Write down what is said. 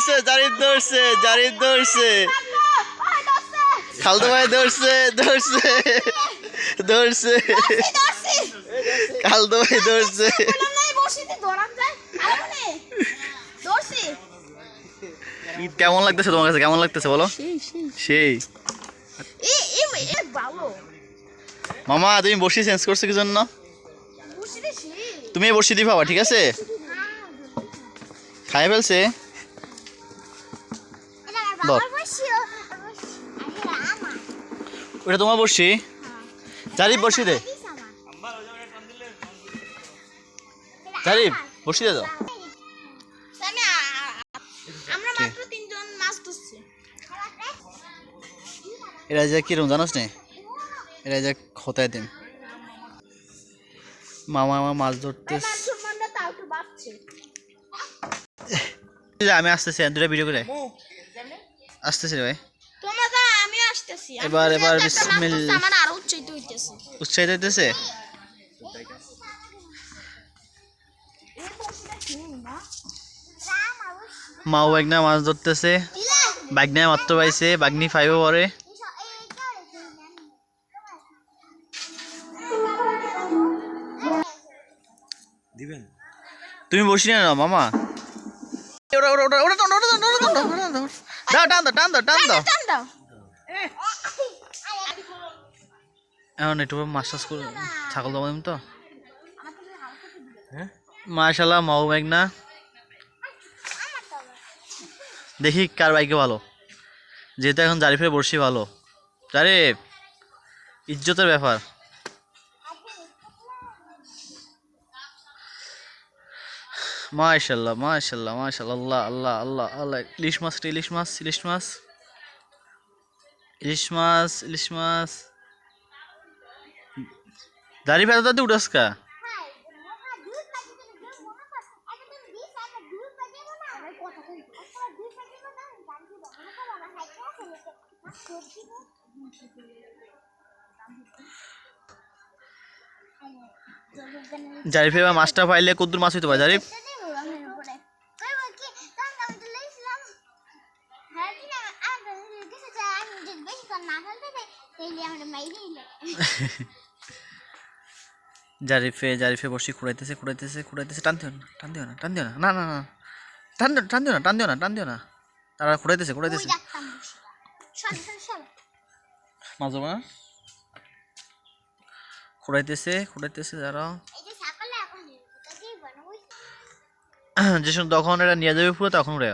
ধরছে জারিফ ধরছে জারিফ ধরছে। খালদু ভাই ধরছে ধরছে ধরছে। খালদু ভাই ধরছে। কেমন লাগতেছে তোমার কাছে? কেমন লাগতেছে বলো? সেই মামা তুমি বসি চেঞ্জ করছ কি জন্য? তুমি বসি দিবা ঠিক আছে? খাই ফেলছে। ধর। ওটা তোমার বসি জারিফ বসি দে। জারিফ বসি দে ধরছি। এরা যে কিরম জানোস নে? এরা যে খতায় দিন। মামা আমার মাছ ধরতে আমি আসতেছি দুটা ভিডিও করে। আসতেছি রে ভাই আমি আসতেছি এবার- এবার যেহেতু একটা মাছ বিসমিল- ধরছি, আমার আরও উচ্চাইত হইতেছে উৎসাহিত হইতেছে মাও বাগনা মাছ ধরতেছে বাগনায় মাত্র পাইছে বাগনি ফাইভও পরে দিবেন তুমি বসি না মামা ওটা ওটা ওটা ওটা টান, ওটা টান, ওটা ওটা টান, দাও টান দাও টান দাও টান দাও। টান দাও এখন একটু টাছ করে ছাগল দাম তো। মাশাল্লাহ মাও মেঘনা দেখি কার বাইকে ভালো। যেহেতু এখন জারিফের বর্ষি ভালো। জারিফ ইজ্জতের ব্যাপার। মাশাল্লাহ মাশাল্লাহ মাশাল্লাহ আল্লাহ আল্লাহ আল্লাহ আল্লাহ। ইলিশ মাছ ইলিশ মাছ ইলিশ মাছ। ইলিশ মাছ ইলিশ মাছ। দাড়ি ফেলা তো উঠাস কা? এবার মাছটা পাইলে কদ্দুর মাছ হইতে পারে। জারিফ? জারিফে জারিফে বসে খুঁড়াইতেছে খুঁড়াইতেছে খুঁড়াইতেছে টান দিও না টান দিও না টান দিও না না না না টান দিও টান দিও না টান দিও না টান দিও না তারা খুঁড়াইতেছে খুঁড়াইতেছে মাছ ধরবো না খুঁড়াইতেছে খুঁড়াইতেছে যারা যে তখন এরা নিয়ে যাবে পুরো তখন উড়ে